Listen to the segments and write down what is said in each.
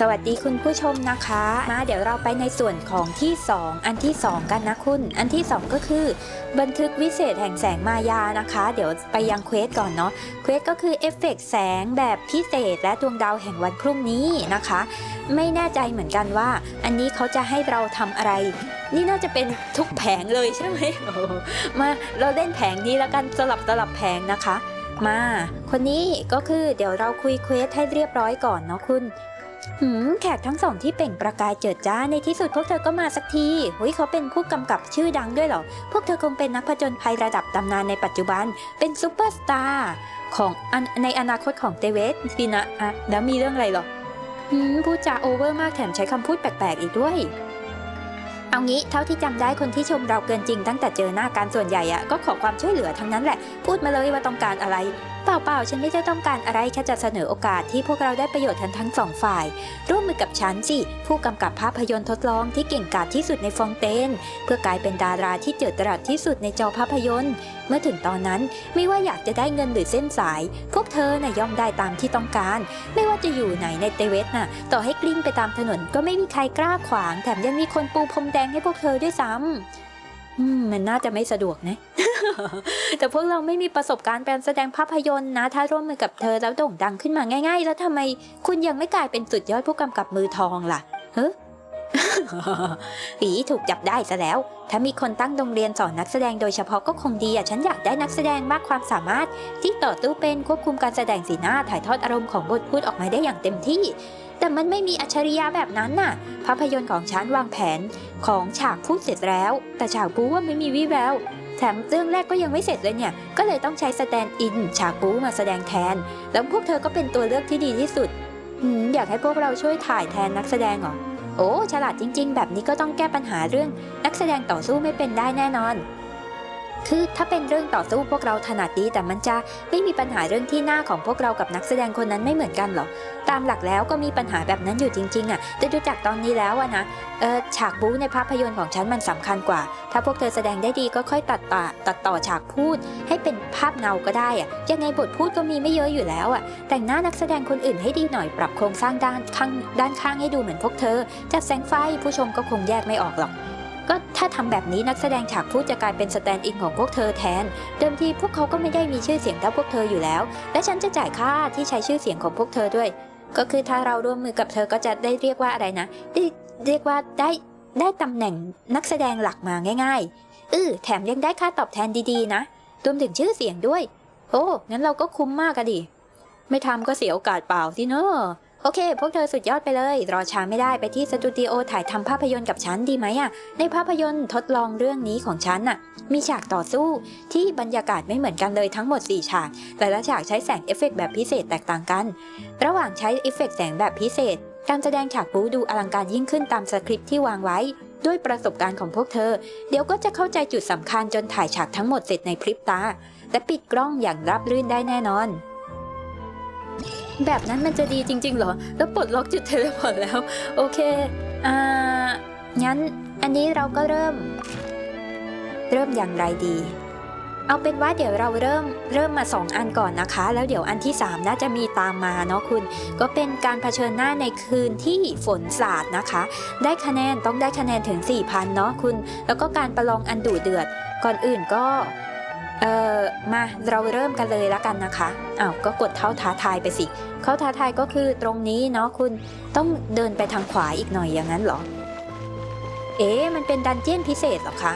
สวัสดีคุณผู้ชมนะคะ มาเดี๋ยวเราไปในส่วนของที่ 2 อันที่ 2 กันนะคุณ อันที่ 2 ก็คือ บันทึกวิเศษแห่งแสงมายานะคะ เดี๋ยวไปยังเควสก่อนเนาะเควสก็คือเอฟเฟกต์แสงแบบพิเศษและดวงดาวแห่งวันพรุ่งนี้นะคะ ไม่แน่ใจเหมือนกันว่า อันนี้เขาจะให้เราทำอะไร นี่น่าจะเป็นทุกแผงเลยใช่ไหมมาเราเล่นแผงนี้แล้วกันสลับสลับแผงนะคะ มา คนนี้ก็คือเดี๋ยวเราคุยเควสให้เรียบร้อยก่อนเนาะคุณ หืมแขกทั้งสองที่เปล่งประกายเจิดจ้าในที่สุดพวกเธอก็มาสักทีหุยเขาเป็นผู้กำกับชื่อดังด้วยเหรอ พวกเธอคงเป็นนักผจญภัยระดับตำนานในปัจจุบัน เป็นซูเปอร์สตาร์ของอในอนาคตของเตเวสปีนะอะแล้วมีเรื่องอะไรเหรอหืมพูดจาโอเวอร์มากแถมใช้คำพูดแปลกๆอีกด้วย เอางี้เท่าที่จำได้คนที่ชมเราเกินจริงตั้งแต่เจอหน้าการส่วนใหญ่อะก็ขอความช่วยเหลือทั้งนั้นแหละ พูดมาเลยว่าต้องการอะไร เปล่าๆ ฉันไม่ได้ต้องการอะไรแค่จะเสนอโอกาสที่พวกเราได้ประโยชน์ทั้งทั้งสองฝ่าย ร่วมมือกับฉันสิผู้กำกับภาพยนตร์ทดลองที่เก่งกาจที่สุดในฟองเตน เพื่อกลายเป็นดาราที่เจิดจรัสที่สุดในจอภาพยนตร์ มื่อถึงตอนนั้นไม่ว่าอยากจะได้เงินหรือเส้นสาย พวกเธอน่ะย่อมได้ตามที่ต้องการ ไม่ว่าจะอยู่ไหนในเตเวสน่ะ ต่อให้กลิ้งไปตามถนนก็ไม่มีใครกล้าขวาง แถมยังมีคนปูพรมแดงให้พวกเธอด้วยซ้ำอืมมันน่าจะไม่สะดวกนะ แต่พวกเราไม่มีประสบการณ์การแสดงภาพยนตร์นะ ถ้าร่วมมือกับเธอแล้วโด่งดังขึ้นมาง่าย ๆ แล้วทำไมคุณยังไม่กลายเป็นสุดยอดผู้กำกับมือทองล่ะเฮ้ ปีถูกจับได้ซะแล้ว ถ้ามีคนตั้งโรงเรียนสอนนักแสดงโดยเฉพาะก็คงดีอะ ฉันอยากได้นักแสดงมากความสามารถ ที่ต่อตู้เป็นควบคุมการแสดงสีหน้าถ่ายทอดอารมณ์ของบทพูดออกมาได้อย่างเต็มที่ แต่มันไม่มีอัจฉริยะแบบนั้นน่ะ ภาพยนตร์ของฉันวางแผนของฉากพูดเสร็จแล้ว แต่ฉากบูว่าไม่มีวี่แววแถมเรื่องแรกก็ยังไม่เสร็จเลยเนี่ย ก็เลยต้องใช้สแตนด์อินฉากบูมาแสดงแทน แล้วพวกเธอก็เป็นตัวเลือกที่ดีที่สุดอืมอยากให้พวกเราช่วยถ่ายแทนนักแสดงเหรอ โอ้ ฉลาดจริง ๆ แบบนี้ก็ต้องแก้ปัญหาเรื่อง นักแสดงต่อสู้ไม่เป็นได้แน่นอน คือถ้าเป็นเรื่องต่อสู้พวกเราถนัดดีแต่มันจะไม่มีปัญหาเรื่องที่หน้าของพวกเรากับนักแสดงคนนั้นไม่เหมือนกันหรอ ตามหลักแล้วก็มีปัญหาแบบนั้นอยู่จริง ๆอะแต่ดูจากตอนนี้แล้วอะนะ เออฉากบู๊ในภาพยนตร์ของฉันมันสำคัญกว่า ถ้าพวกเธอแสดงได้ดีก็ค่อยตัดต่อตัดต่อฉากพูด ให้เป็นภาพเงาก็ได้อะยังไงบทพูดก็มีไม่เยอะอยู่แล้วอะแต่งหน้านักแสดงคนอื่นให้ดีหน่อยปรับโครงสร้างด้านข้างด้านข้างให้ดูเหมือนพวกเธอจัดแสงไฟผู้ชมก็คงแยกไม่ออกหรอก ก็ถ้าทำแบบนี้นักแสดงฉากพูดจะกลายเป็นสแตนด์อินของพวกเธอแทน เดิมทีพวกเขาก็ไม่ได้มีชื่อเสียงเท่าพวกเธออยู่แล้ว และฉันจะจ่ายค่าที่ใช้ชื่อเสียงของพวกเธอด้วย ก็คือถ้าเราร่วมมือกับเธอก็จะได้เรียกว่าอะไรนะได้เรียกว่าได้ได้ตำแหน่งนักแสดงหลักมาง่ายๆเออแถมยังได้ค่าตอบแทนดีๆ นะรวมถึงชื่อเสียงด้วย โอ้งั้นเราก็คุ้มมากอะดิไม่ทำก็เสียโอกาสเปล่าสิเนอะ โอเค พวกเธอสุดยอดไปเลย รอช้าไม่ได้ไปที่สตูดิโอถ่ายทำภาพยนตร์กับฉันดีไหมอะในภาพยนตร์ทดลองเรื่องนี้ของฉันน่ะ มีฉากต่อสู้ ที่บรรยากาศไม่เหมือนกันเลยทั้งหมด 4 ฉาก แต่ละฉากใช้แสงเอฟเฟกต์แบบพิเศษแตกต่างกัน ระหว่างใช้เอฟเฟกต์แสงแบบพิเศษ การแสดงฉากบูดูอลังการยิ่งขึ้นตามสคริปต์ที่วางไว้ ด้วยประสบการณ์ของพวกเธอ เดี๋ยวก็จะเข้าใจจุดสำคัญจนถ่ายฉากทั้งหมดเสร็จในพริบตาและปิดกล้องอย่างราบรื่นได้แน่นอน แบบนั้นมันจะดีจริง ๆ เหรอ แล้วปลดล็อกจุดเทเลพอร์ตแล้ว โอเค อ่า งั้นอันนี้เราก็เริ่ม เริ่มอย่างไรดี เอาเป็นว่าเดี๋ยวเราเริ่มเริ่มมา 2 อันก่อนนะคะ แล้วเดี๋ยวอันที่ 3 น่าจะมีตามมาเนาะคุณ ก็เป็นการเผชิญหน้าในคืนที่ฝนสาดนะคะ ได้คะแนนต้องได้คะแนนถึง 4,000เนาะคุณ แล้วก็การประลองอันดุเดือด ก่อนอื่นก็ เออมาเราเริ่มกันเลยละกันนะคะอ้าวก็กดเท้าท้าทายไปสิ เขาท้าทายก็คือตรงนี้เนาะคุณต้องเดินไปทางขวาอีกหน่อยอย่างนั้นเหรอ เอ๊ะมันเป็นดันเจี้ยนพิเศษหรอคะ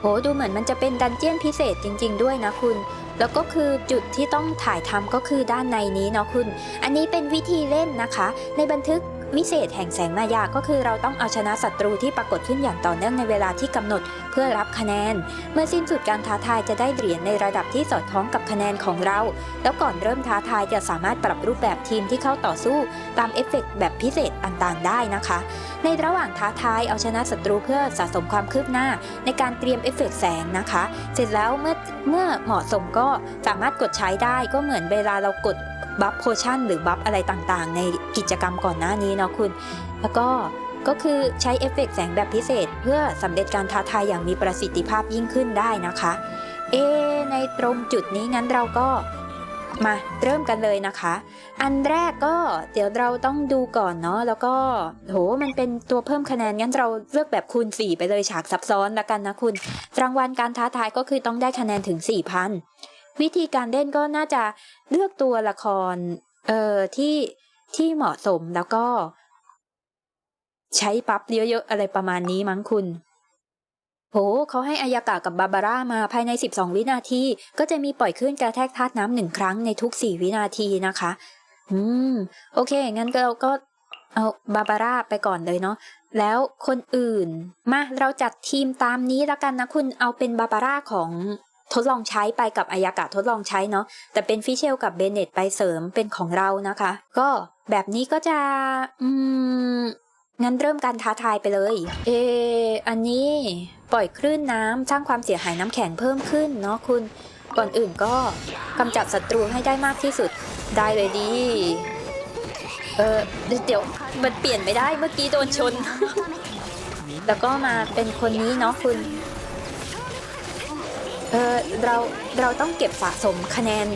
โหดูเหมือนมันจะเป็นดันเจี้ยนพิเศษจริง ๆ ด้วยนะคุณ แล้วก็คือจุดที่ต้องถ่ายทำก็คือด้านในนี้เนาะคุณ อันนี้เป็นวิธีเล่นนะคะ ในบันทึก วิเศษแห่งแสงมายาก็คือเราต้องเอาชนะศัตรูที่ปรากฏขึ้นอย่างต่อเนื่องในเวลาที่กำหนดเพื่อรับคะแนน เมื่อสิ้นสุดการท้าทายจะได้เหรียญในระดับที่สอดคล้องกับคะแนนของเรา แล้วก่อนเริ่มท้าทายจะสามารถปรับรูปแบบทีมที่เข้าต่อสู้ ตามเอฟเฟกต์แบบพิเศษต่างๆได้นะคะ ในระหว่างท้าทายเอาชนะศัตรูเพื่อสะสมความคืบหน้า ในการเตรียมเอฟเฟกต์แสงนะคะ เสร็จแล้วเมื่อเมื่อเหมาะสมก็สามารถกดใช้ได้ก็เหมือนเวลาเรากด บัฟโพชั่นหรือบัฟอะไรต่างๆ ในกิจกรรมก่อนหน้านี้เนาะคุณ แล้วก็ก็คือใช้เอฟเฟกต์แสงแบบพิเศษ เพื่อสำเร็จการท้าทายอย่างมีประสิทธิภาพยิ่งขึ้นได้นะคะ เอ ในตรงจุดนี้งั้นเราก็มาเริ่มกันเลยนะคะ อันแรกก็เดี๋ยวเราต้องดูก่อนเนาะแล้วก็โหมันเป็นตัวเพิ่มคะแนนงั้นเราเลือกแบบคูณ 4 ไปเลยฉากซับซ้อนละกันนะคุณ รางวัลการท้าทายก็คือต้องได้คะแนนถึง 4,000 วิธีการเล่นก็น่าจะเลือกตัวละครเอ่อที่ที่เหมาะสมแล้วก็ ใช้ปั๊บเยอะๆอะไรประมาณนี้มั้งคุณโหเขาให้อายากะกับบาบาร่ามาภายใน 12 วินาที ก็จะมีปล่อยคลื่นกระแทกธาตุน้ำหนึ่งครั้งในทุก 4 วินาทีนะคะ อืม โอเค งั้นเราก็เอาบาบาร่าไปก่อนเลยเนาะ แล้วคนอื่น มา เราจัดทีมตามนี้แล้วกันนะคุณ เอาเป็นบาบาร่าของ ทดลองใช้ไปกับอายากะทดลองใช้เนาะแต่เป็นฟิเชลกับเบเนตไปเสริมเป็นของเรานะคะ ก็แบบนี้ก็จะอืมงั้นเริ่มการท้าทายไปเลย เอออันนี้ปล่อยคลื่นน้ำสร้างความเสียหายน้ำแข็งเพิ่มขึ้นเนาะคุณก่อนอื่นก็กำจัดศัตรูให้ได้มากที่สุดได้เลยดี เออเดี๋ยวมันเปลี่ยนไม่ได้เมื่อกี้โดนชน แล้วก็มาเป็นคนนี้เนาะคุณ เออเราเราต้องเก็บสะสมคะแนน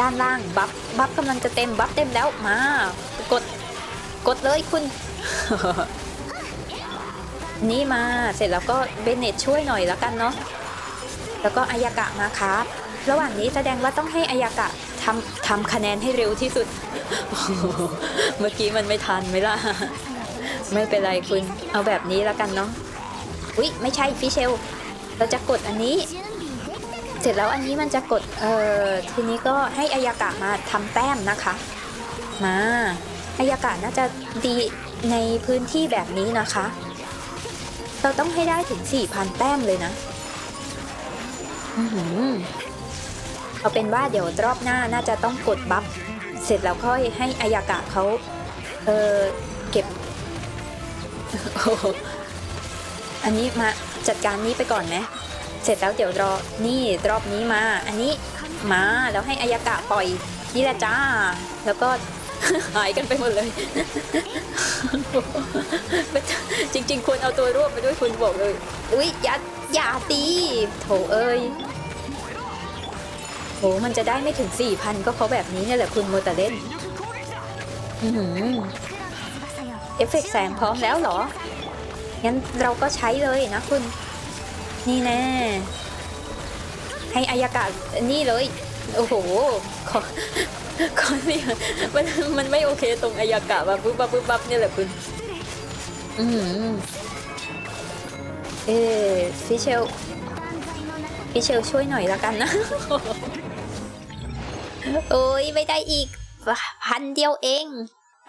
ด้านล่างบัฟบัฟกำลังจะเต็มบัฟเต็มแล้วมากดกดเลยคุณ นี่มาเสร็จแล้วก็เบนเนตช่วยหน่อยแล้วกันเนาะแล้วก็อายากะมาครับ ระหว่างนี้แสดงว่าต้องให้อายากะทำทำคะแนนให้เร็วที่สุด เมื่อกี้มันไม่ทันไหมล่ะ ไม่เป็นไรคุณเอาแบบนี้แล้วกันเนาะอุ๊ย ไม่ใช่ฟิเชล เราจะกดอันนี้ เสร็จแล้วอันนี้มันจะกดเอ่อทีนี้ก็ให้อายากะมาทำแต้มนะคะ มาอายากะน่าจะดีในพื้นที่แบบนี้นะคะ เราต้องให้ได้ถึง 4,000 แต้มเลยนะอื้อหือเอาเป็นว่าเดี๋ยวรอบหน้าน่าจะต้องกดบัฟเสร็จแล้วค่อยให้อายากะเขาเออเก็บ อันนี้มาจัดการนี้ไปก่อนไหม เสร็จแล้วเดี๋ยวรอนี่รอบนี้มา อันนี้มาแล้วให้อายากะปล่อยนี่แหละจ้า แล้วก็หายกันไปหมดเลยจริง ๆควรเอาตัวรวบไปด้วยคุณบอกเลย อุ๊ยอย่าอย่าตีโถเอ้ยโหมันจะได้ไม่ถึง4,000ก็เพราะแบบนี้นี่แหละคุณโมต่เล่นอื้อหือเอฟเฟกต์แสงพร้อมแล้วเหรอ งั้นเราก็ใช้เลยนะคุณ นี่แน่ให้อายากาศนี่เลย โอ้โหขอขอเนี่ยมันมันไม่โอเคตรงอายากะแบบปึ๊บปั๊บปึ๊บปั๊บเนี่ยแหละคุณอืมเออฟิเชลฟิเชลช่วยหน่อยละกันนะ โอ้ยไม่ได้อีกพันเดียวเอง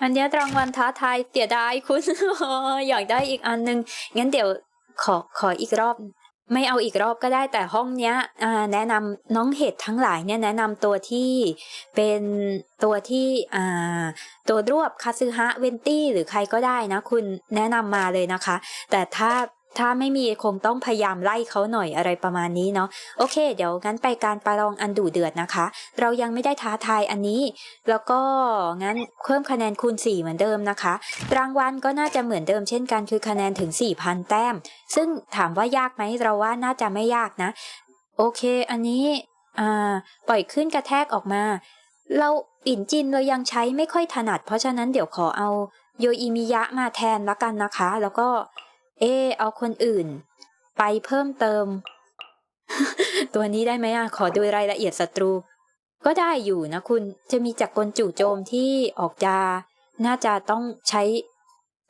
อันเนี้รางวัลท้าทายเสียดายคุณอยากได้อีกอันนึง งั้นเดี๋ยวขอขออีกรอบ ไม่เอาอีกรอบก็ได้แต่ห้องเนี้ยแนะนำน้องเห็ดทั้งหลายเนี่ยแนะนำตัวที่เป็นตัวที่ตัวรวบคาซึฮะเวนตี้หรือใครก็ได้นะ คุณแนะนำมาเลยนะคะ แต่ถ้า ถ้าไม่มีคงต้องพยายามไล่เขาหน่อยอะไรประมาณนี้เนาะโอเค เดี๋ยวงั้นไปการประลองอันดุเดือดนะคะ เรายังไม่ได้ท้าทายอันนี้ แล้วก็งั้นเพิ่มคะแนนคูณ 4 เหมือนเดิมนะคะ รางวัลก็น่าจะเหมือนเดิมเช่นกันคือคะแนนถึง 4,000 แต้ม ซึ่งถามว่ายากไหมเราว่าน่าจะไม่ยากนะ โอเค อันนี้อ่าปล่อยขึ้นกระแทกออกมา เราอินจินเรายังใช้ไม่ค่อยถนัด เพราะฉะนั้นเดี๋ยวขอเอาโยอิมิยะมาแทนละกันนะคะ แล้วก็ เออเอาคนอื่น ไปเพิ่มเติม ตัวนี้ได้ไหมอะ ขอดูรายละเอียดศัตรู ก็ได้อยู่นะคุณ จะมีจักรกลจู่โจมที่ออกจะน่าจะต้องใช้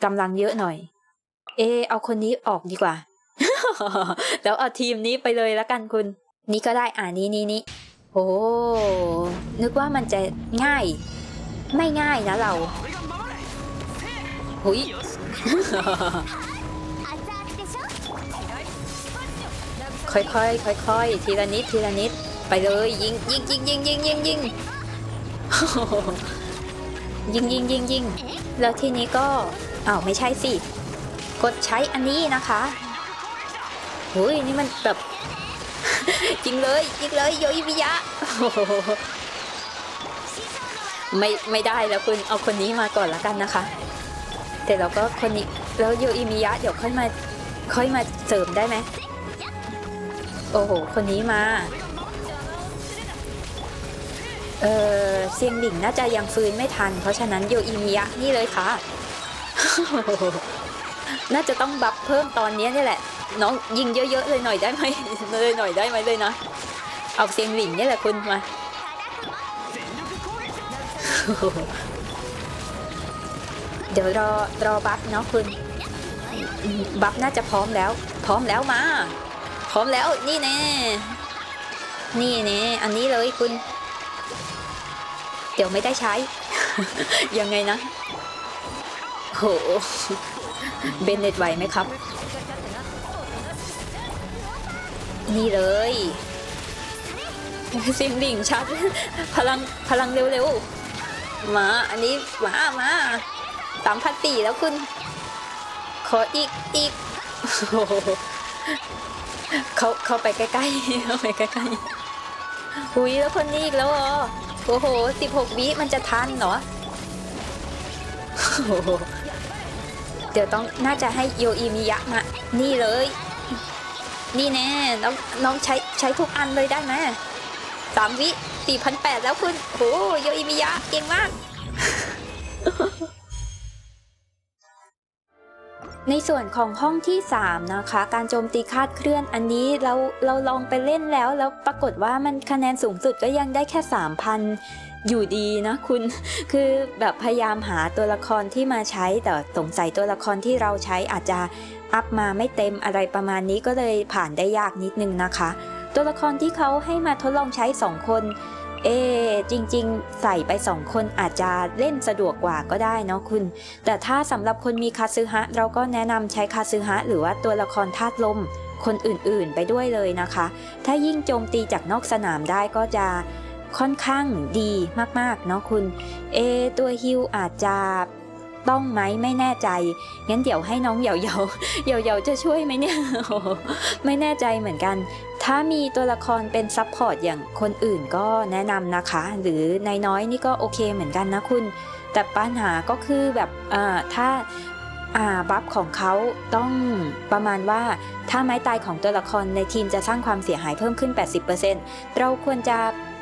กำลังเยอะหน่อยเออเอาคนนี้ออกดีกว่า แล้วเอาทีมนี้ไปเลยแล้วกันคุณ นี่ก็ได้อ่านี้นี้นี้โอ้ นึกว่ามันจะง่าย ไม่ง่ายนะเรา หุย ค่อยๆค่อยๆทีละนิดทีละนิด ไปเลยยิงยิงยิงยิงยิงยิงยิงยิงยิงยิงยิงแล้วทีนี้ก็อ้าวไม่ใช่สิ กดใช้อันนี้นะคะหุยนี่มันแบบยิงเลยยิงเลยโยอิมิยะไม่ไม่ได้แล้วคุณเอาคนนี้มาก่อนละกันนะคะ แต่เราก็คนนี้แล้วโยอิมิยะเดี๋ยวค่อยมาค่อยมาเสริมได้ไหม โอ้โห คนนี้มา เออเซียงหลิงน่าจะยังฟื้นไม่ทัน เพราะฉะนั้นโยอิมิยะนี่เลยค่ะ น่าจะต้องบัฟเพิ่มตอนนี้นี่แหละ น้องยิงเยอะๆเลยหน่อยได้ไหมเลยหน่อยได้ไหมเลยนะ เอาเซียงหลิงนี่แหละคุณมาเดี๋ยวรอรอบัฟเนาะคุณ บัฟน่าจะพร้อมแล้ว พร้อมแล้วมา ร้อมแล้วนี่แน่นี่แน่อันนี้เลยคุณ เดี๋ยวไม่ได้ใช้ ยังไงนะโหเบนเน็ตไหวไหมครับ นี่เลยเสียงดิ่งชัด พลังพลังเร็วๆ มา อันนี้มามาสามพันปีแล้วคุณ ขออีกอีกโห เขาเขาไปใกล้ๆเขาไปใกล้ๆหุยแล้วคนนี้อีกแล้วเหรอโอ้โหสิบหกวิมันจะทันเหรอโอ้เดี๋ยวต้องน่าจะให้โยอิมิยะมานี่เลย นี่แน่น้องน้องใช้ใช้ทุกอันเลยได้ไหมสามวิสี่พันแปดแล้วคุณโอ้โยอิมิยะเก่งมาก ในส่วนของห้องที่ 3 นะคะ การโจมตีคาดเคลื่อนอันนี้เราเราลองไปเล่นแล้ว แล้วปรากฏว่ามันคะแนนสูงสุดก็ยังได้แค่ 3,000 อยู่ดีนะคุณ คือแบบพยายามหาตัวละครที่มาใช้ แต่สงสัยตัวละครที่เราใช้อาจจะอัพมาไม่เต็มอะไรประมาณนี้ก็เลยผ่านได้ยากนิดนึงนะคะ ตัวละครที่เขาให้มาทดลองใช้ 2 คน เอจริง ๆ ใส่ไปสองคนอาจจะเล่นสะดวกกว่าก็ได้เนาะคุณ แต่ถ้าสำหรับคนมีคาซึฮะ เราก็แนะนำใช้คาซึฮะ หรือว่าตัวละครธาตุลม คนอื่นๆไปด้วยเลยนะคะ ถ้ายิ่งโจมตีจากนอกสนามได้ก็จะค่อนข้างดีมากๆเนาะคุณ เอตัวฮิวอาจจะ ต้องไหมไม่แน่ใจ งั้นเดี๋ยวให้น้องเหยาเหยาเหยาเหยาจะช่วยไหมเนี่ยไม่แน่ใจเหมือนกัน ถ้ามีตัวละครเป็นซับพอร์ตอย่างคนอื่นก็แนะนำนะคะ หรือนายน้อยนี่ก็โอเคเหมือนกันนะคุณ แต่ปัญหาก็คือแบบถ้าอ่าบัฟของเขาต้องประมาณว่าถ้าไม้ตายของตัวละครในทีมจะสร้างความเสียหายเพิ่มขึ้น 80%เราควรจะ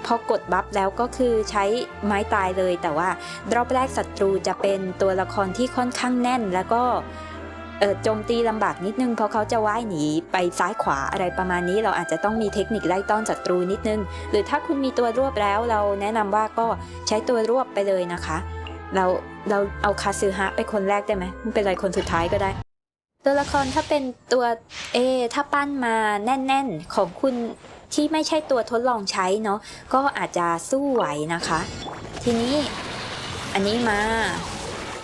พอกดบัฟแล้วก็คือใช้ไม้ตายเลย แต่ว่ารอบแรกศัตรูจะเป็นตัวละครที่ค่อนข้างแน่น แล้วก็โจมตีลำบากนิดนึงเพราะเขาจะว่ายหนีไปซ้ายขวาอะไรประมาณนี้ เราอาจจะต้องมีเทคนิคไล่ต้อนศัตรูนิดนึง หรือถ้าคุณมีตัวรวบแล้ว เราแนะนำว่าก็ใช้ตัวรวบไปเลยนะคะ เราเราเอาคาซึฮะไปคนแรกได้ไหมไม่เป็นไรคนสุดท้ายก็ได้ตัวละครถ้าเป็นตัวเอถ้าปั้นมาแน่น ๆ ของคุณ ที่ไม่ใช่ตัวทดลองใช้เนาะก็อาจจะสู้ไหวนะคะ ทีนี้อันนี้มา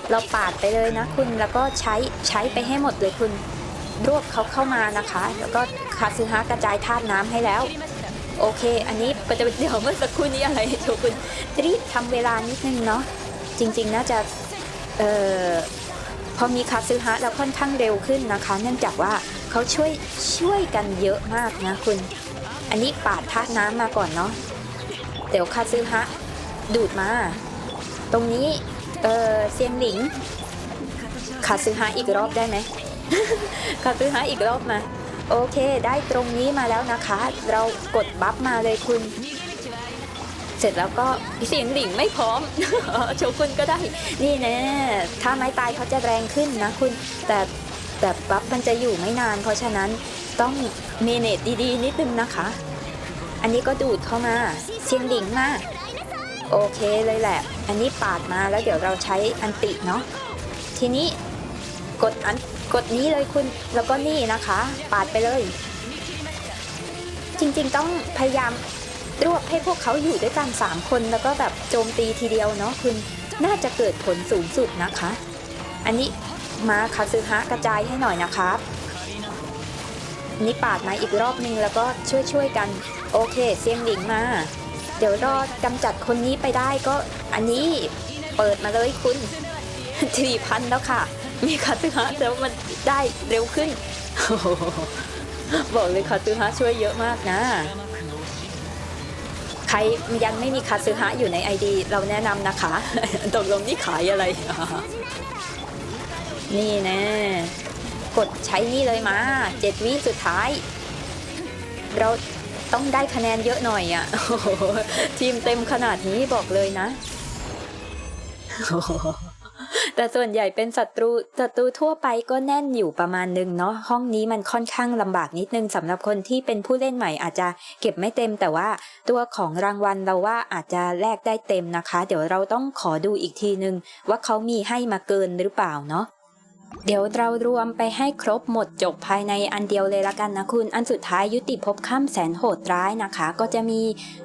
เราปาดไปเลยนะคุณแล้วก็ใช้ใช้ไปให้หมดเลยคุณรวบเขาเข้ามานะคะ แล้วก็คาซึฮะกระจายธาตุน้ำให้แล้ว โอเค อันนี้ประเดี๋ยวเมื่อสักครู่นี้อะไรโชคุณรีบทำเวลานิดนึงเนาะจริงๆน่าจะเอ่อพอมีคาซึฮะแล้วค่อนข้างเร็วขึ้นนะคะ เนื่องจากว่าเขาช่วยช่วยกันเยอะมากนะคุณ อันนี้ปาดธาตุน้ำมาก่อนเนาะ เดี๋ยวคาซึฮะ ดูดมา ตรงนี้ เอ่อเซียงหลิงคาซึฮะอีกรอบได้ไหมคาซึฮะอีกรอบมา โอเค ได้ตรงนี้มาแล้วนะคะ เรากดบัฟมาเลยคุณ เสร็จแล้วก็เสียงหลิงไม่พร้อมโชกุนก็ได้ นี่แน่ถ้าไม้ตายเขาจะแรงขึ้นนะคุณ แต่แต่บัฟมันจะอยู่ไม่นาน เพราะฉะนั้น ต้องเมเนจดีๆ นิดนึงนะคะ อันนี้ก็ดูดเข้ามาเสียงหลิงมาโอเคเลยแหละ อันนี้ปาดมาแล้วเดี๋ยวเราใช้อันติเนาะทีนี้กดอันกดนี้เลยคุณแล้วก็นี่นะคะ ปาดไปเลย จริงๆต้องพยายามรวบให้พวกเขาอยู่ด้วยกัน 3 คนแล้วก็แบบโจมตีทีเดียวเนาะคุณน่าจะเกิดผลสูงสุดนะคะ อันนี้มาคาซึฮะกระจายให้หน่อยนะครับ นี่ปาดมาอีกรอบนึงแล้วก็ช่วยช่วยๆกัน โอเคเสียงหลิงมา เดี๋ยวรอกำจัดคนนี้ไปได้ก็อันนี้เปิดมาเลยคุณสี่พันแล้วค่ะ มีคาซึฮะแล้วมันได้เร็วขึ้น บอกเลยคาซึฮะช่วยเยอะมากนะ ใครยังไม่มีคาซึฮะอยู่ใน ID เราแนะนำนะคะตกลงนี่ขายอะไร นี่แนะ กดใช้นี่เลยมาเจ็ดวิสุดท้าย เราต้องได้คะแนนเยอะหน่อยอะ่ะทีมเต็มขนาดนี้บอกเลยนะ แต่ส่วนใหญ่เป็นศัตรูศัตรูทั่วไปก็แน่นอยู่ประมาณนึงเนาะห้องนี้มันค่อนข้างลำบากนิดนึงสำหรับคนที่เป็นผู้เล่นใหม่อาจจะเก็บไม่เต็ม แต่ว่าตัวของรางวัลเราว่าอาจจะแลกได้เต็มนะคะ เดี๋ยวเราต้องขอดูอีกทีนึง ว่าเขามีให้มาเกินหรือเปล่าเนาะ เดี๋ยวเรารวมไปให้ครบหมดจบภายในอันเดียวเลยละกันนะคุณ อันสุดท้ายยุติภพข้ามแสนโหดร้ายนะคะ ก็จะมี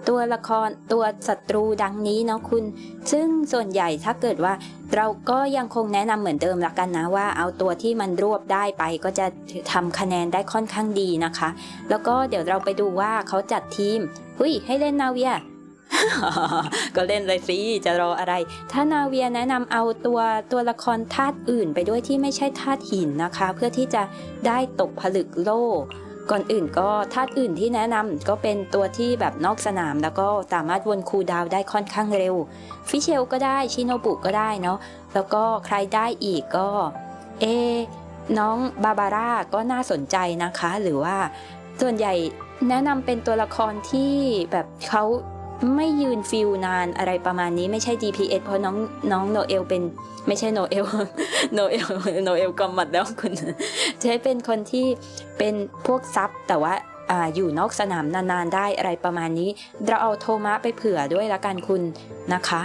ตัวละครตัวศัตรูดังนี้เนาะคุณ ซึ่งส่วนใหญ่ถ้าเกิดว่าเราก็ยังคงแนะนำเหมือนเดิมละกันนะว่า เอาตัวที่มันรวบได้ไปก็จะทำคะแนนได้ค่อนข้างดีนะคะ แล้วก็เดี๋ยวเราไปดูว่าเขาจัดทีมหุยให้เล่นนาเวีย ก็เล่นเลยสิจะรออะไร ถ้านาเวียแนะนำเอาตัวตัวละครธาตุอื่นไปด้วยที่ไม่ใช่ธาตุหินนะคะ เพื่อที่จะได้ตกผลึกโล่ก่อนอื่นก็ธาตุอื่นที่แนะนำก็เป็นตัวที่แบบนอกสนาม แล้วก็สามารถวนคูดาวได้ค่อนข้างเร็ว ฟิเชลก็ได้ชิโนบุก็ได้เนาะแล้วก็ใครได้อีกก็ เอ น้องบาบาร่าก็น่าสนใจนะคะ หรือว่าส่วนใหญ่แนะนำเป็นตัวละครที่แบบเขา ไม่ยืนฟิลนานอะไรประมาณนี้ไม่ใช่ DPS เพราะน้องน้องโนเอลเป็นไม่ใช่โนเอลโนเอลโนเอลกำมัดแล้วคุณใช้เป็นคนที่เป็นพวกซับแต่ว่าอยู่นอกสนามนานๆได้อะไรประมาณนี้ เราเอาโทมะไปเผื่อด้วยละกันคุณนะคะ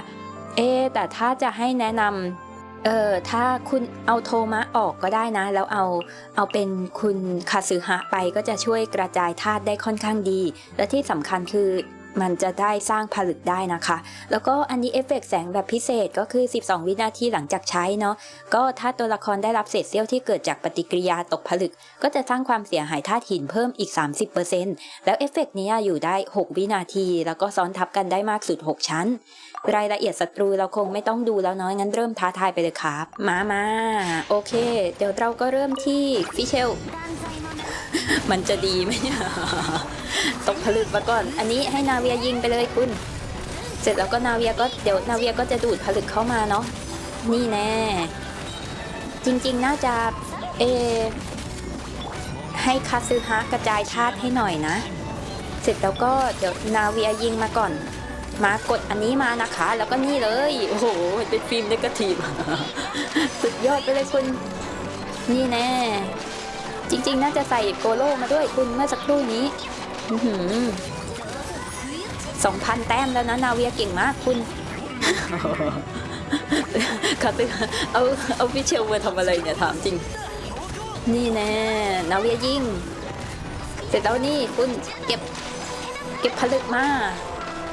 เอ แต่ถ้าจะให้แนะนำเออถ้าคุณเอาโทมะออกก็ได้นะ แล้วเอาเอาเป็นคุณคาซึฮะไปก็จะช่วยกระจายธาตุได้ค่อนข้างดี และที่สำคัญคือ มันจะได้สร้างผลึกได้นะคะ แล้วก็อันนี้เอฟเฟกต์แสงแบบพิเศษก็คือ 12 วินาทีหลังจากใช้เนาะก็ถ้าตัวละครได้รับเศษเสี้ยวที่เกิดจากปฏิกิริยาตกผลึก ก็จะสร้างความเสียหายธาตุหินเพิ่มอีก 30%แล้วเอฟเฟกต์นี้อยู่ได้ 6 วินาที แล้วก็ซ้อนทับกันได้มากสุด 6 ชั้น รายละเอียดศัตรูเราคงไม่ต้องดูแล้วเนาะงั้นเริ่มท้าทายไปเลยครับ มามาโอเค เดี๋ยวเราก็เริ่มที่ฟิเชลมันจะดีไหมเนี่ย ตกผลึกมาก่อน อันนี้ให้นาเวียยิงไปเลยคุณ เสร็จแล้วก็นาเวียก็เดี๋ยวนาเวียก็จะดูดผลึกเข้ามาเนาะ นี่แน่ จริงๆ น่าจะเอให้คาซึฮะกระจายธาตุให้หน่อยนะ เสร็จแล้วก็เดี๋ยวนาเวียยิงมาก่อน มากดอันนี้มานะคะ แล้วก็นี่เลย โอ้โหเป็นฟิล์มเนกาทีฟสุดยอดไปเลยคุณ นี่แน่ จริงๆ น่าจะใส่โกโลมาด้วยคุณเมื่อสักครู่นี้สองพันแต้มแล้วนะ นาเวียเก่งมากคุณเขาตึเอาเอาพิเชลมาทำอะไรเนี่ยถามจริง นี่แน่นาเวียยิง เสร็จแล้วนี่คุณเก็บเก็บผลึกมา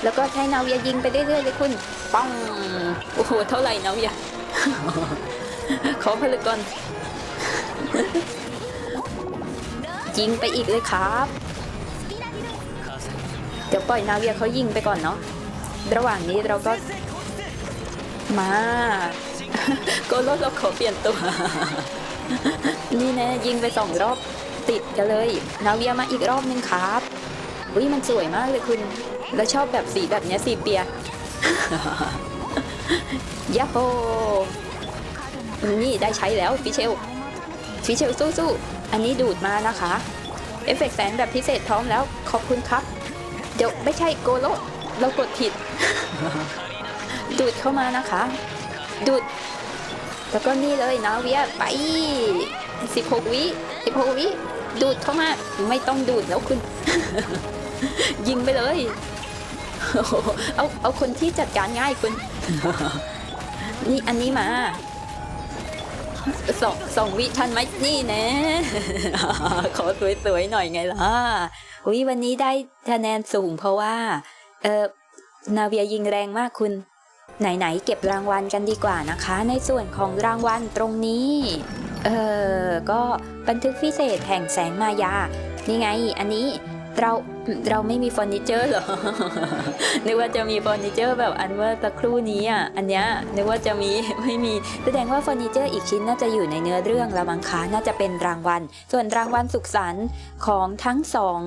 แล้วก็ใช้นาเวียยิงไปเรื่อยๆเลยคุณปังโอ้โหเท่าไหร่นาเวียขอผลึกก่อน ยิงไปอีกเลยครับ เดี๋ยวปล่อยนาเวียเขายิงไปก่อนเนาะ ระหว่างนี้เราก็ มาโกโลเราขอเปลี่ยนตัว นี่แนะยิงไปสองรอบติดกันเลย นาเวียมาอีกรอบนึงครับอุ้ยมันสวยมากเลยคุณ แล้วชอบแบบสีแบบเนี้ยสีเปียยะโฮนี่ได้ใช้แล้วฟิเชลฟิเชลสู้ๆ อันนี้ดูดมานะคะ เอฟเฟกต์แสงแบบพิเศษพร้อมแล้ว ขอบคุณครับ เดี๋ยวไม่ใช่โกโลเรากดผิด ดูดเข้ามานะคะ ดูด แล้วก็นี่เลยนาเวียไป 16 วิ 16 วิ ดูดเข้ามา ไม่ต้องดูดแล้วคุณ ยิงไปเลย เอา เอาคนที่จัดการง่ายคุณ นี่อันนี้มา สองสองวิทันไหมนี่แนะขอสวยๆหน่อยไงล่ะอุ้ยวันนี้ได้คะแนนสูงเพราะว่า เออนาเวียยิงแรงมากคุณ ไหนๆเก็บรางวัลกันดีกว่านะคะ ในส่วนของรางวัลตรงนี้ เออก็บันทึกพิเศษแห่งแสงมายา นี่ไง อันนี้เรา เราไม่มีเฟอร์นิเจอร์เหรอ นึกว่าจะมีเฟอร์นิเจอร์แบบอันเมื่อสักครู่นี้อะ อันเนี้ยนึกว่าจะมีไม่มี แสดงว่าเฟอร์นิเจอร์อีกชิ้นน่าจะอยู่ในเนื้อเรื่องละมังคะน่าจะเป็นรางวัล ส่วนรางวัลสุขสันต์ของทั้งสอง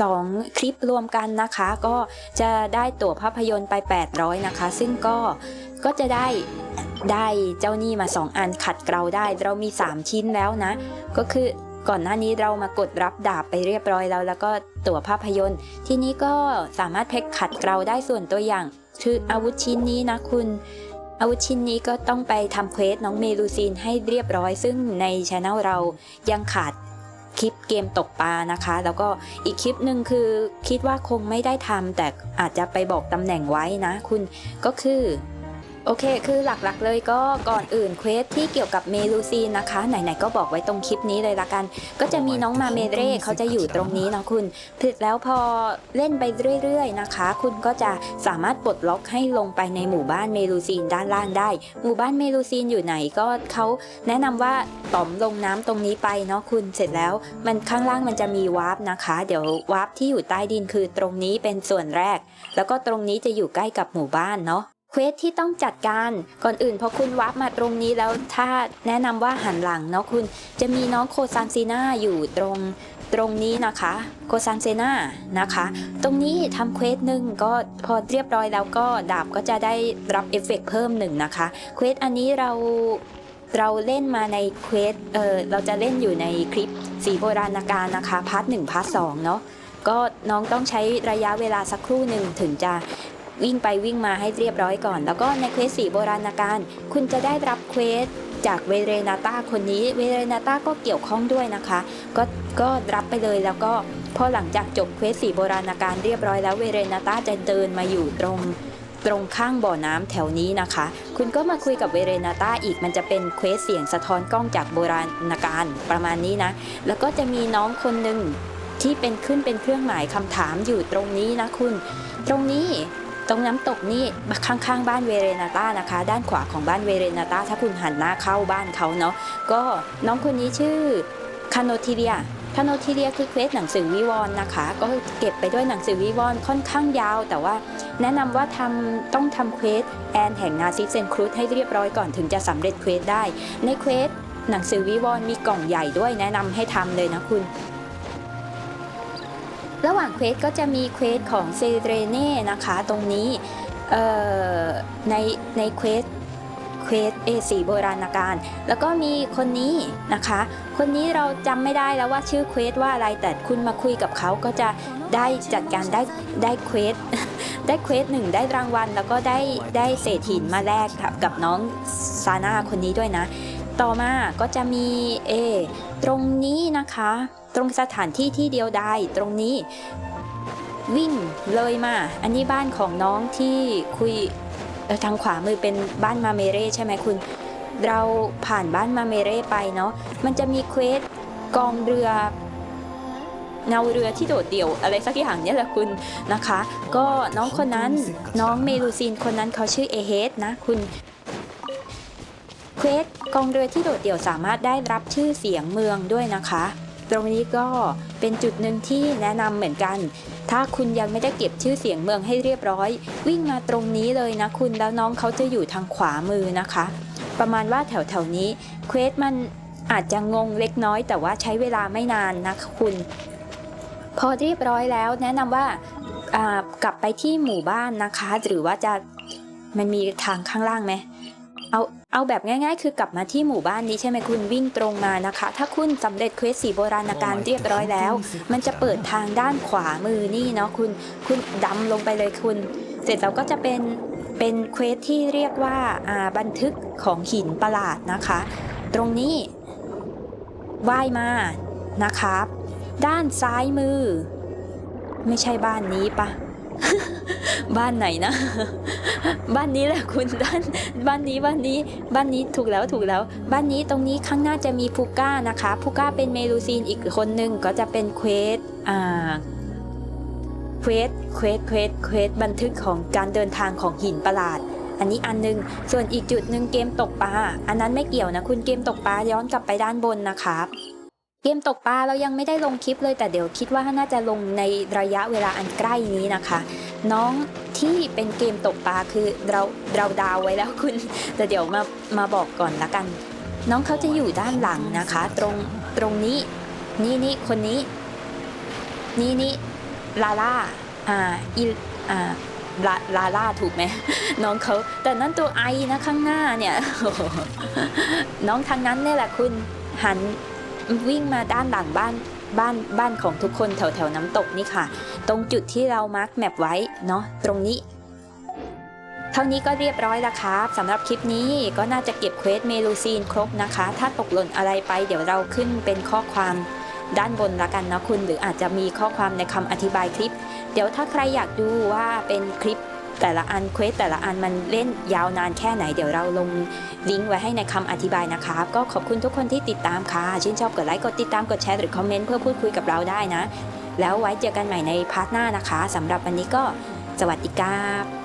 สองคลิปรวมกันนะคะ ก็จะได้ตั๋วภาพยนตร์ไป 800 นะคะ ซึ่งก็ก็จะได้ได้เจ้านี่มา 2 อันขัดเกลาได้ เรามี 3 ชิ้นแล้วนะ ก็คือ ก่อนหน้านี้เรามากดรับดาบไปเรียบร้อยแล้ว แล้วก็ตั๋วภาพยนตร์ ทีนี้ก็สามารถเพกขัดเกลาได้ส่วนตัวอย่าง คืออาวุธชิ้นนี้นะคุณ อาวุธชิ้นนี้ก็ต้องไปทำเควสน้องเมลูซีนให้เรียบร้อย ซึ่งในช anel เรายังขาดคลิปเกมตกปลานะคะ แล้วก็อีกคลิปหนึ่งคือคิดว่าคงไม่ได้ทำแต่อาจจะไปบอกตำแหน่งไว้นะ คุณก็คือ โอเค คือหลักๆเลยก็ก่อนอื่นเควสที่เกี่ยวกับเมลูซีนนะคะ ไหนๆก็บอกไว้ตรงคลิปนี้เลยละกัน ก็จะมีน้องมาเมเร่เขาจะอยู่ตรงนี้นะคุณเสร็จแล้วพอเล่นไปเรื่อยๆนะคะ คุณก็จะสามารถปลดล็อกให้ลงไปในหมู่บ้านเมลูซีนด้านล่างได้ หมู่บ้านเมลูซีนอยู่ไหนก็เขาแนะนำว่าต่อมลงน้ำตรงนี้ไปเนาะคุณเสร็จแล้ว มันข้างล่างมันจะมีวาร์ปนะคะ เดี๋ยววาร์ปที่อยู่ใต้ดินคือตรงนี้เป็นส่วนแรก แล้วก็ตรงนี้จะอยู่ใกล้กับหมู่บ้านเนาะ เควสที่ต้องจัดการก่อนอื่นพอคุณวับมาตรงนี้แล้วถ้าแนะนำว่าหันหลังเนาะคุณจะมีน้องโคซานซีนาอยู่ตรงตรงนี้นะคะโคซานเซนานะคะ ตรงนี้ทำเควสหนึ่งก็พอเรียบร้อยแล้วก็ดาบก็จะได้รับเอฟเฟกต์เพิ่มหนึ่งนะคะเควสอันนี้เราเราเล่นมาในเควสเออเราจะเล่นอยู่ในคลิปสีโบราณการนะคะพาร์ทหนึ่งพาร์ทสองเนาะก็น้องต้องใช้ระยะเวลาสักครู่หนึ่งถึงจะ วิ่งไปวิ่งมาให้เรียบร้อยก่อน แล้วก็ในเควสสีโบราณการ คุณจะได้รับเควสจากเวเรนาตาคนนี้เวเรนาตาก็เกี่ยวข้องด้วยนะคะ ก็ก็รับไปเลยแล้วก็พอหลังจากจบเควสสีโบราณการเรียบร้อยแล้วเวเรนาตาจะเดินมาอยู่ตรงตรงข้างบ่อน้ำแถวนี้นะคะ คุณก็มาคุยกับเวเรนาตาอีกมันจะเป็นเควสเสียงสะท้อนกล้องจากโบราณการประมาณนี้นะ แล้วก็จะมีน้องคนหนึ่งที่เป็นขึ้นเป็นเครื่องหมายคำถามอยู่ตรงนี้นะคุณ ตรงนี้ ตรงน้ำตกนี่ข้างๆ บ้านเวเรนาต้านะคะ ด้านขวาของบ้านเวเรนาต้าถ้าคุณหันหน้าเข้าบ้านเขาเนาะก็น้องคนนี้ชื่อคาโนทิเรียคาโนทิเรียคือเควสหนังสือวิวรณ์นะคะ ก็เก็บไปด้วยหนังสือวิวรณ์ค่อนข้างยาว แต่ว่าแนะนำว่าทำต้องทำเควสแอนแห่งนาซิเซนครูดให้เรียบร้อยก่อนถึงจะสำเร็จเควสได้ในเควสหนังสือวิวรณ์มีกล่องใหญ่ด้วยแนะนำให้ทำเลยนะคุณ ระหว่างเควสก็จะมีเควสของเซเรเน่นะคะตรงนี้ในในเควสเควสเอสีโบราณการแล้วก็มีคนนี้นะคะ คนนี้เราจำไม่ได้แล้วว่าชื่อเควสว่าอะไรแต่คุณมาคุยกับเขาก็จะได้จัดการได้ได้เควสได้เควสหนึ่งได้รางวัล แล้วก็ได้ได้เศษหินมาแลกกับน้องซาน่าคนนี้ด้วยนะ ต่อมาก็จะมีเอตรงนี้นะคะ ตรงสถานที่ที่เดียวดายตรงนี้ วิ่งเลยมา อันนี้บ้านของน้องที่คุยทางขวามือเป็นบ้านมาเมเร่ใช่ไหมคุณ เราผ่านบ้านมาเมเร่ไปเนาะมันจะมีเควสกองเรือเนาเรือที่โดดเดี่ยวอะไรสักอย่างเนี่ยแหละคุณนะคะ ก็น้องคนนั้นน้องเมลูซินคนนั้นเขาชื่อเอเฮดนะคุณ เควสกองเรือที่โดดเดี่ยวสามารถได้รับชื่อเสียงเมืองด้วยนะคะ ตรงนี้ก็เป็นจุดหนึ่งที่แนะนำเหมือนกัน ถ้าคุณยังไม่ได้เก็บชื่อเสียงเมืองให้เรียบร้อย วิ่งมาตรงนี้เลยนะคุณแล้วน้องเขาจะอยู่ทางขวามือนะคะ ประมาณว่าแถวแถวๆนี้เควสมันอาจจะงงเล็กน้อย แต่ว่าใช้เวลาไม่นานนะคะคุณ พอเรียบร้อยแล้วแนะนำว่ากลับไปที่หมู่บ้านนะคะ หรือว่าจะมันมีทางข้างล่างไหมเอา เอาแบบง่ายๆ คือกลับมาที่หมู่บ้านนี้ใช่ไหมคุณวิ่งตรงมานะคะ ถ้าคุณสำเร็จเควสสีโบราณการเรียบร้อยแล้ว มันจะเปิดทางด้านขวามือนี่เนาะคุณคุณดำลงไปเลยคุณ เสร็จแล้วก็จะเป็นเป็นเควสที่เรียกว่าอ่าบันทึกของหินประหลาดนะคะ ตรงนี้ว่ายมานะครับ ด้านซ้ายมือ ไม่ใช่บ้านนี้ปะ บ้านไหนนะ บ้านนี้แหละคุณด้านบ้านนี้บ้านนี้ บ้านนี้ถูกแล้วถูกแล้ว บ้านนี้ตรงนี้ข้างหน้าจะมีพูก้านะคะพูก้าเป็นเมลูซีนอีกคนหนึ่งก็จะเป็นเควสอ่าเควสเควสเควสเควสบันทึกของการเดินทางของหินประหลาด อันนี้อันหนึง ส่วนอีกจุดหนึ่งเกมตกปลา อันนั้นไม่เกี่ยวนะคุณเกมตกปลาย้อนกลับไปด้านบนนะครับ เกมตกปลาเรายังไม่ได้ลงคลิปเลย แต่เดี๋ยวคิดว่าน่าจะลงในระยะเวลาอันใกล้นี้นะคะ น้องที่เป็นเกมตกปลาคือเราเราดาวไว้แล้วคุณแต่เดี๋ยวมามาบอกก่อนละกัน น้องเขาจะอยู่ด้านหลังนะคะ ตรงตรงนี้ นี่นี่คนนี้ นี่นี่ลาล่าอ่าอีอ่าลาลาล่าถูกไหมน้องเขาแต่นั่นตัวไอนะข้างหน้าเนี่ยน้องทางนั้นเนี่ยแหละคุณหัน วิ่งมาด้านหลังบ้านบ้านบ้านของทุกคนแถวแถวน้ำตกนี่ค่ะ ตรงจุดที่เรามาร์กแมปไว้เนาะตรงนี้ เท่านี้ก็เรียบร้อยแล้วครับสำหรับคลิปนี้ก็น่าจะเก็บเควสเมลูซีนครบนะคะ ถ้าตกหล่นอะไรไปเดี๋ยวเราขึ้นเป็นข้อความด้านบนละกันนะคุณ หรืออาจจะมีข้อความในคำอธิบายคลิป เดี๋ยวถ้าใครอยากดูว่าเป็นคลิป แต่ละอันเควสแต่ละอันมันเล่นยาวนานแค่ไหนเดี๋ยวเราลงลิงก์ไว้ให้ในคำอธิบายนะคะ ก็ขอบคุณทุกคนที่ติดตามค่ะ ชื่นชอบกดไลค์กดติดตามกดแชร์หรือคอมเมนต์เพื่อพูดคุยกับเราได้นะ แล้วไว้เจอกันใหม่ในพาร์ทหน้านะคะสำหรับวันนี้ก็สวัสดีครับ